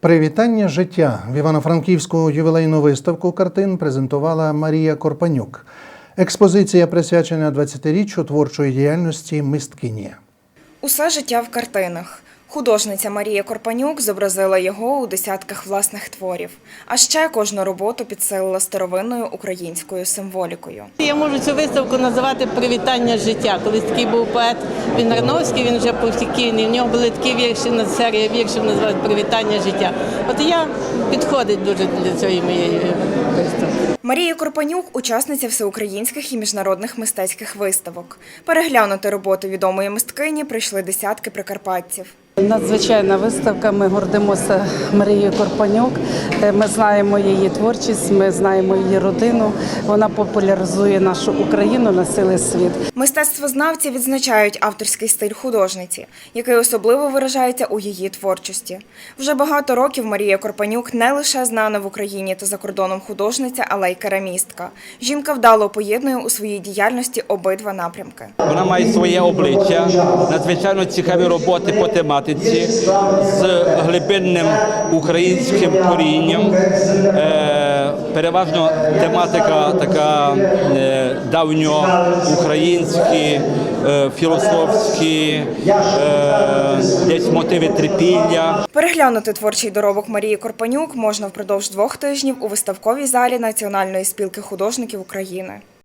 Привітання життя в Івано-Франківську ювілейну виставку картин презентувала Марія Корпанюк. Експозиція присвячена 20-річчю творчої діяльності мисткині. Усе життя в картинах. Художниця Марія Корпанюк зобразила його у десятках власних творів, а ще кожну роботу підсилила старовинною українською символікою. Я можу цю виставку називати Привітання життя. Колись такий був поет він Рановський, він вже повсякійний. В нього були такі вірші на серія віршів називають Привітання життя. От я підходить дуже для цієї моєї виставки. Марія Корпанюк учасниця всеукраїнських і міжнародних мистецьких виставок. Переглянути роботи відомої мисткині прийшли десятки прикарпатців. Надзвичайна виставка. Ми гордимося Марією Корпанюк. Е, Ми знаємо її творчість, ми знаємо її родину. Вона популяризує нашу Україну на цілий світ. Мистецтвознавці відзначають авторський стиль художниці, який особливо виражається у її творчості. Вже багато років Марія Корпанюк не лише знана в Україні та за кордоном художниця, але й керамістка. Жінка вдало поєднує у своїй діяльності обидва напрямки. Вона має своє обличчя, надзвичайно цікаві роботи по тематиці з глибинним українським корінням. Е, Переважно тематика така е, давньоукраїнські, е, філософські, десь мотиви трипілля. Переглянути творчий доробок Марії Корпанюк можна впродовж двох тижнів у виставковій залі Національної спілки художників України.